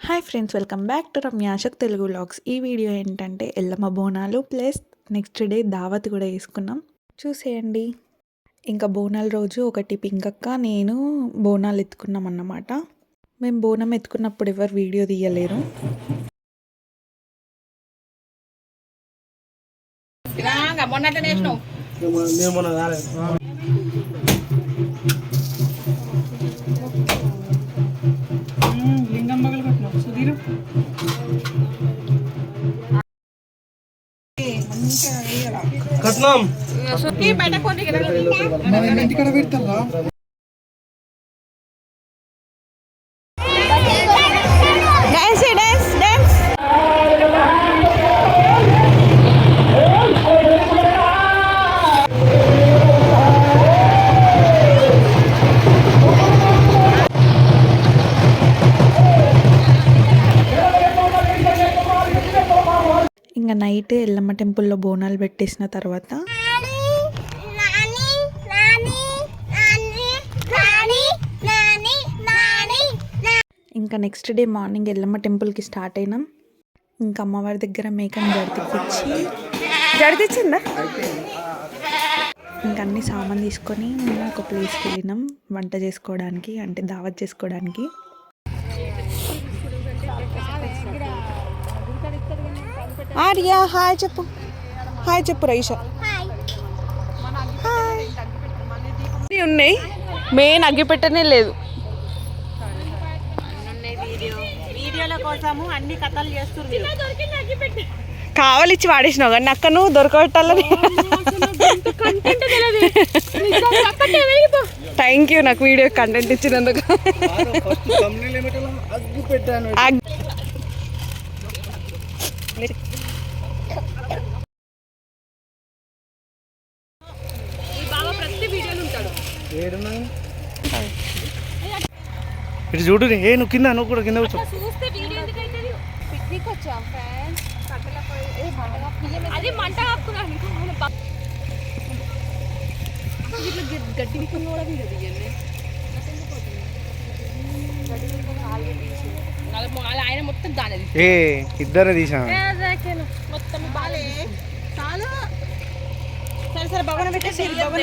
Hi friends welcome back to రమ్యాషక్ Telugu vlogs ఈ video ఏంటంటే Yellamma Bonalu plus next day దావత్ కూడా వేసుకున్నాం. చూసేయండి. ఇంకా బోనాల రోజు ఒకటి పింకక్క నేను బోనాలు ఎత్తుకున్నాం అన్నమాట. మేము బోనం ఎత్తుకున్నప్పుడు ఎవరు వీడియో తీయలేరు. కట్నం టెంపుల్లో బోనాలు పెట్టేసిన తర్వాత నాని నాని నాని నాని నాని నాని నాని ఇంకా నెక్స్ట్ డే మార్నింగ్ ఎల్లమ్మ టెంపుల్కి స్టార్ట్ అయినాం. ఇంకా అమ్మవారి దగ్గర మేకని జడితిప్పించి జడితిచ్చిందా ఇంకా అన్ని సామాన్ తీసుకొని మేము ఒక ప్లేస్కి వెళ్ళినాం. వంట చేసుకోవడానికి అంటే దావత్ చేసుకోవడానికి. ఆర్యా హాయ్ చెప్పు. హాయ్ చెప్పు రైషా ఇవి ఉన్నాయి. మెయిన్ అగ్గి పెట్టనే లేదు కావాలిచ్చి వాడేసినావు కానీ అక్క నువ్వు దొరకబెట్టాలని. థ్యాంక్ యూ నాకు వీడియో కంటెంట్ ఇచ్చినందుకు. అగ్గి పెట్టాను ఇటు చూడు ఏ నువ్వు కింద నువ్వు కూడా కింద కూర్చో. పిక్నిక్ వచ్చాం ఫ్రెండ్స్ అది మంట కప్పుకున్నాను ఆయన మొత్తం దాని ఏ ఇద్దరే తీసా మొత్తం బాలే. చాలు. సరే సరే భవన పెట్టేసి భవన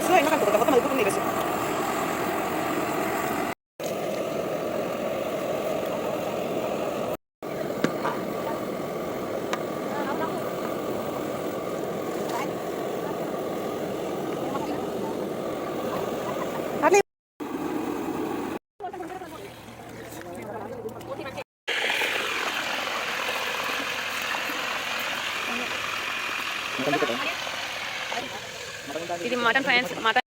で座れなかったことが頭に浮かんでいるし。Gracias. ఇది మటన్ ఫ్రాన్స్ మటన్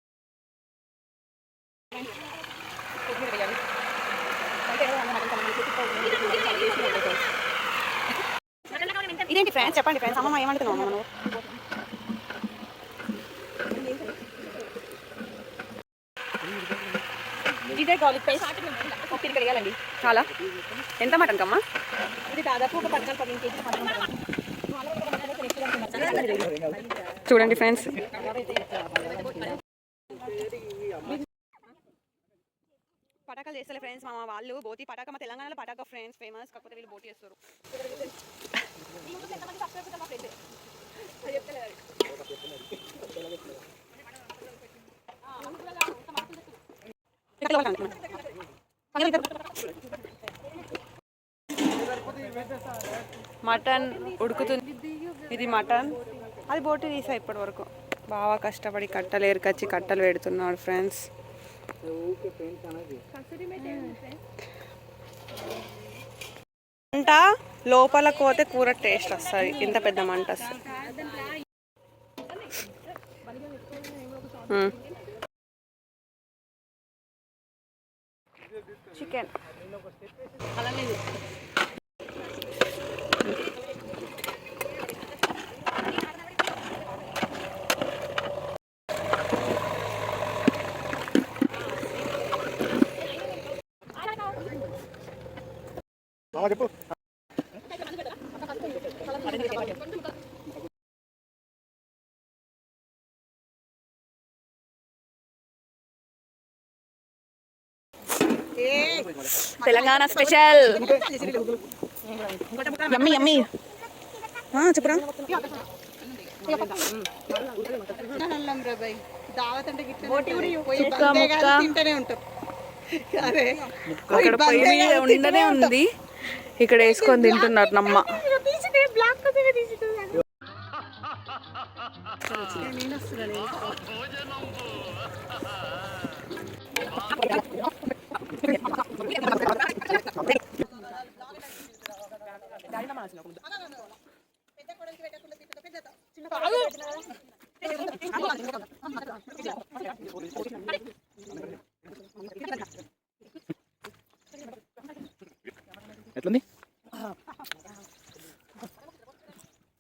ఇదేంటి ఫ్రాన్స్ చెప్పండి ఫ్రాన్స్ అమ్మ ఏమంటున్నావు? నువ్వు? ఇదే గాలిక్ పేస్ట్ ఒక కడిగాలండి. చాలా? ఎంత మటన్ కమ్మా? ఇది దాదాపు ఒక పద్నాలుగు పదిహేను కేజీ చూడండి ఫ్రెండ్స్. పటాకాలు చేస్తలే ఫ్రెండ్స్ మా వాళ్ళు. బోతి పటాక మా తెలంగాణలో పటాక ఫ్రెండ్స్ ఫేమస్. కాకపోతే వీళ్ళు బోటి చేస్తారు. మటన్ ఉడుకుతుంది. ఇది మటన్. అది బోటి తీసా ఇప్పటి వరకు బాగా కష్టపడి కట్టలు ఏరుకొచ్చి కట్టలు పెడుతున్నాడు ఫ్రెండ్స్. మంట లోపల పోతే కూర టేస్ట్ వస్తుంది. ఇంత పెద్ద మంట వస్తుంది. చికెన్ చెప్పు తెలంగాణ స్పెషల్. Yummy yummy. చెప్పురా. అక్కడ మీద ఉండనే ఉంది. ఇక్కడ వేసుకొని తింటున్నారు నమ్మ.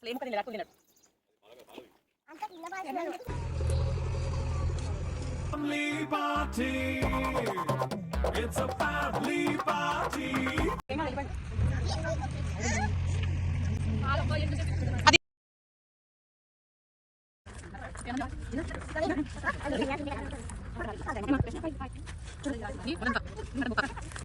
లేము కదా నాకు తిన్నాడు అది చూడండి